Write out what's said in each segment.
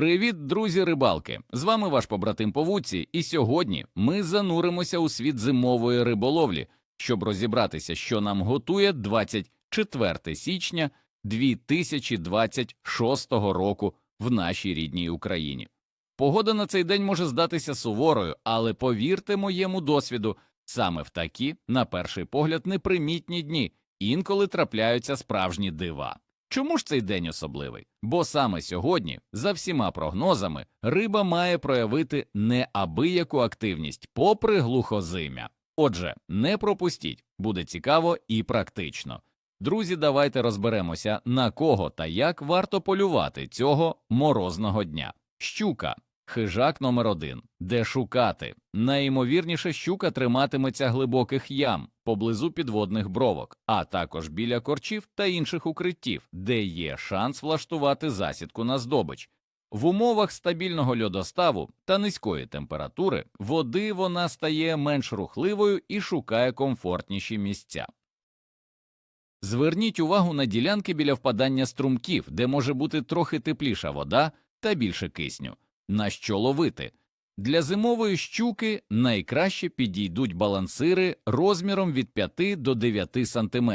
Привіт, друзі рибалки! З вами ваш побратим по вудці, і сьогодні ми зануримося у світ зимової риболовлі, щоб розібратися, що нам готує 24 січня 2026 року в нашій рідній Україні. Погода на цей день може здатися суворою, але повірте моєму досвіду, саме в такі, на перший погляд, непримітні дні інколи трапляються справжні дива. Чому ж цей день особливий? Бо саме сьогодні, за всіма прогнозами, риба має проявити неабияку активність попри глухозим'я. Отже, не пропустіть, буде цікаво і практично. Друзі, давайте розберемося, на кого та як варто полювати цього морозного дня. Щука. Хижак номер один. Де шукати? Найімовірніше, щука триматиметься глибоких ям поблизу підводних бровок, а також біля корчів та інших укриттів, де є шанс влаштувати засідку на здобич. В умовах стабільного льодоставу та низької температури води вона стає менш рухливою і шукає комфортніші місця. Зверніть увагу на ділянки біля впадання струмків, де може бути трохи тепліша вода та більше кисню. На що ловити? Для зимової щуки найкраще підійдуть балансири розміром від 5 до 9 см,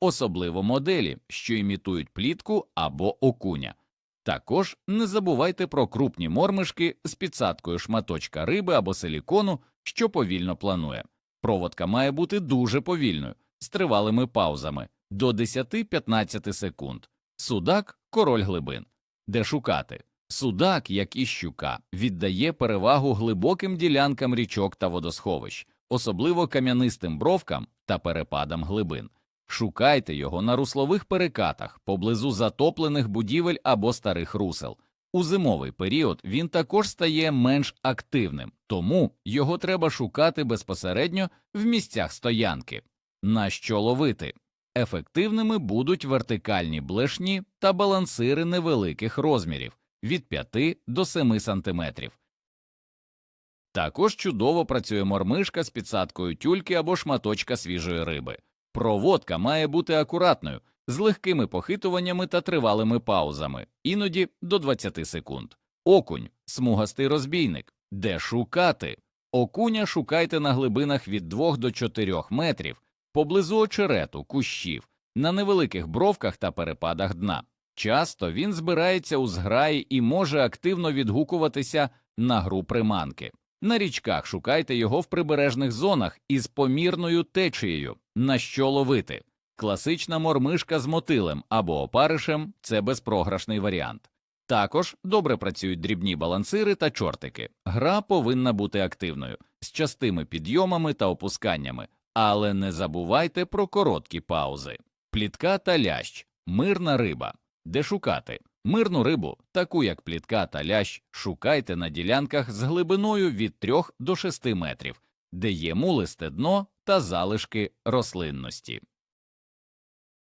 особливо моделі, що імітують плітку або окуня. Також не забувайте про крупні мормишки з підсадкою шматочка риби або силікону, що повільно планує. Проводка має бути дуже повільною, з тривалими паузами до 10-15 секунд. Судак король глибин. Де шукати? Судак, як і щука, віддає перевагу глибоким ділянкам річок та водосховищ, особливо кам'янистим бровкам та перепадам глибин. Шукайте його на руслових перекатах поблизу затоплених будівель або старих русел. У зимовий період він також стає менш активним, тому його треба шукати безпосередньо в місцях стоянки. На що ловити? Ефективними будуть вертикальні блешні та балансири невеликих розмірів від 5 до 7 см. Також чудово працює мормишка з підсадкою тюльки або шматочка свіжої риби. Проводка має бути акуратною, з легкими похитуваннями та тривалими паузами, іноді до 20 секунд. Окунь смугастий розбійник. Де шукати? Окуня шукайте на глибинах від 2 до 4 метрів, поблизу очерету, кущів, на невеликих бровках та перепадах дна. Часто він збирається у зграї і може активно відгукуватися на гру приманки. На річках шукайте його в прибережних зонах із помірною течією, на що ловити. Класична мормишка з мотилем або опаришем це безпрограшний варіант. Також добре працюють дрібні балансири та чортики. Гра повинна бути активною, з частими підйомами та опусканнями, але не забувайте про короткі паузи. Плітка та лящ, мирна риба. Де шукати? Мирну рибу, таку як плітка та лящ, шукайте на ділянках з глибиною від 3 до 6 метрів, де є мулисте дно та залишки рослинності.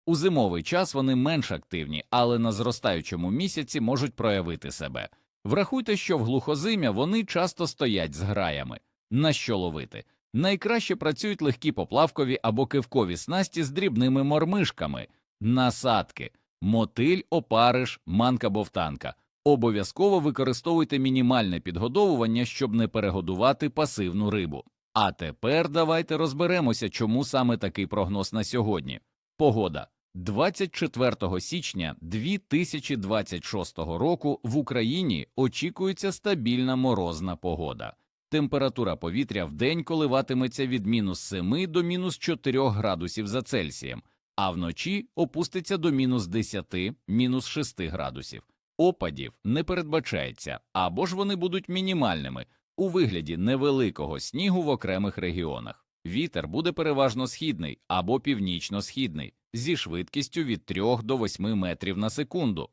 У зимовий час вони менш активні, але на зростаючому місяці можуть проявити себе. Врахуйте, що в глухозим'я вони часто стоять з граями. На що ловити? Найкраще працюють легкі поплавкові або кивкові снасті з дрібними мормишками, насадки. Мотиль, опариш, манка бовтанка. Обов'язково використовуйте мінімальне підгодовування, щоб не перегодувати пасивну рибу. А тепер давайте розберемося, чому саме такий прогноз на сьогодні. Погода 24 січня 2026 року в Україні очікується стабільна морозна погода. Температура повітря в день коливатиметься від мінус 7 до мінус 4 градусів за Цельсієм а вночі опуститься до мінус 10, мінус 6 градусів. Опадів не передбачається, або ж вони будуть мінімальними у вигляді невеликого снігу в окремих регіонах. Вітер буде переважно східний або північно-східний зі швидкістю від 3 до 8 метрів на секунду.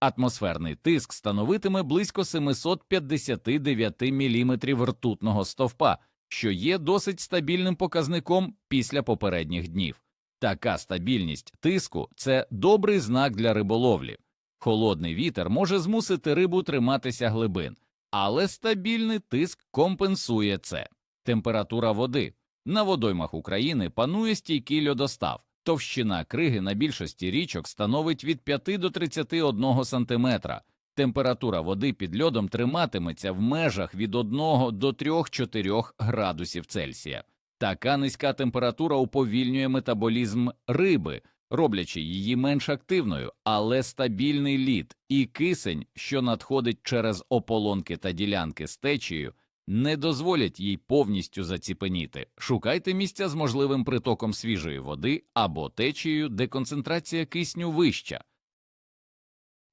Атмосферний тиск становитиме близько 759 мм ртутного стовпа, що є досить стабільним показником після попередніх днів. Така стабільність тиску це добрий знак для риболовлі. Холодний вітер може змусити рибу триматися глибин, але стабільний тиск компенсує це. Температура води на водоймах України панує стійкий льодостав, товщина криги на більшості річок становить від 5 до 31 см, Температура води під льодом триматиметься в межах від 1 до 3-4 градусів Цельсія. Така низька температура уповільнює метаболізм риби, роблячи її менш активною, але стабільний лід і кисень, що надходить через ополонки та ділянки з течією, не дозволять їй повністю заціпеніти. Шукайте місця з можливим притоком свіжої води або течією, де концентрація кисню вища.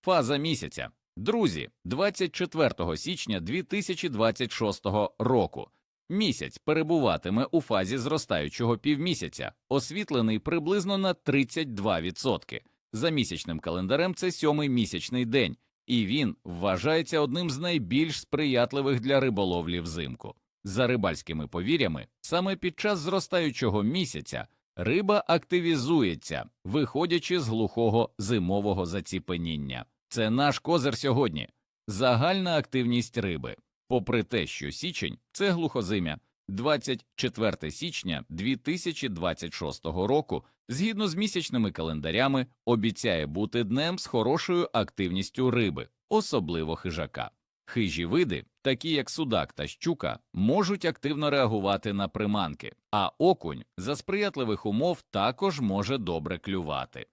Фаза місяця. Друзі, 24 січня 2026 року. Місяць перебуватиме у фазі зростаючого півмісяця, освітлений приблизно на 32%. За місячним календарем це сьомий місячний день, і він вважається одним з найбільш сприятливих для риболовлі взимку. За рибальськими повір'ями, саме під час зростаючого місяця риба активізується, виходячи з глухого зимового заціпеніння. Це наш козир сьогодні. Загальна активність риби. Попри те, що січень це глухозим'я, 24 січня 2026 року, згідно з місячними календарями, обіцяє бути днем з хорошою активністю риби, особливо хижака. Хижі види, такі як судак та щука, можуть активно реагувати на приманки, а окунь за сприятливих умов також може добре клювати.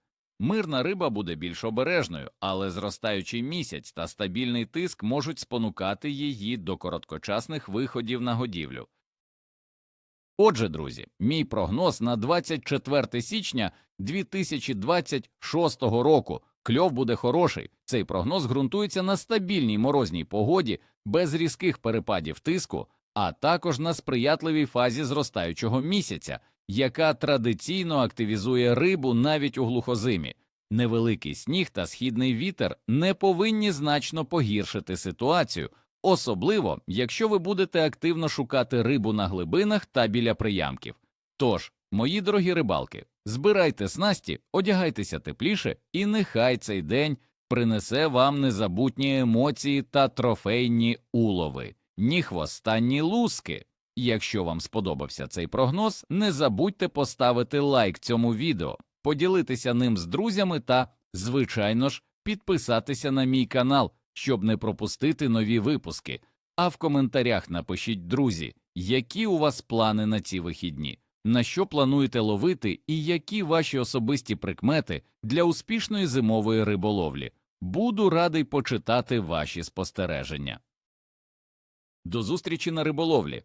Мирна риба буде більш обережною, але зростаючий місяць та стабільний тиск можуть спонукати її до короткочасних виходів на годівлю. Отже, друзі, мій прогноз на 24 січня 2026 року. Кльов буде хороший. Цей прогноз ґрунтується на стабільній морозній погоді, без різких перепадів тиску, а також на сприятливій фазі зростаючого місяця, яка традиційно активізує рибу навіть у глухозимі. Невеликий сніг та східний вітер не повинні значно погіршити ситуацію, особливо якщо ви будете активно шукати рибу на глибинах та біля приямків. Тож, мої дорогі рибалки, збирайте снасті, одягайтеся тепліше, і нехай цей день принесе вам незабутні емоції та трофейні улови, ні хвоста, ні луски. Якщо вам сподобався цей прогноз, не забудьте поставити лайк цьому відео, поділитися ним з друзями та, звичайно ж, підписатися на мій канал, щоб не пропустити нові випуски. А в коментарях напишіть, друзі, які у вас плани на ці вихідні, на що плануєте ловити і які ваші особисті прикмети для успішної зимової риболовлі. Буду радий почитати ваші спостереження. До зустрічі на риболовлі.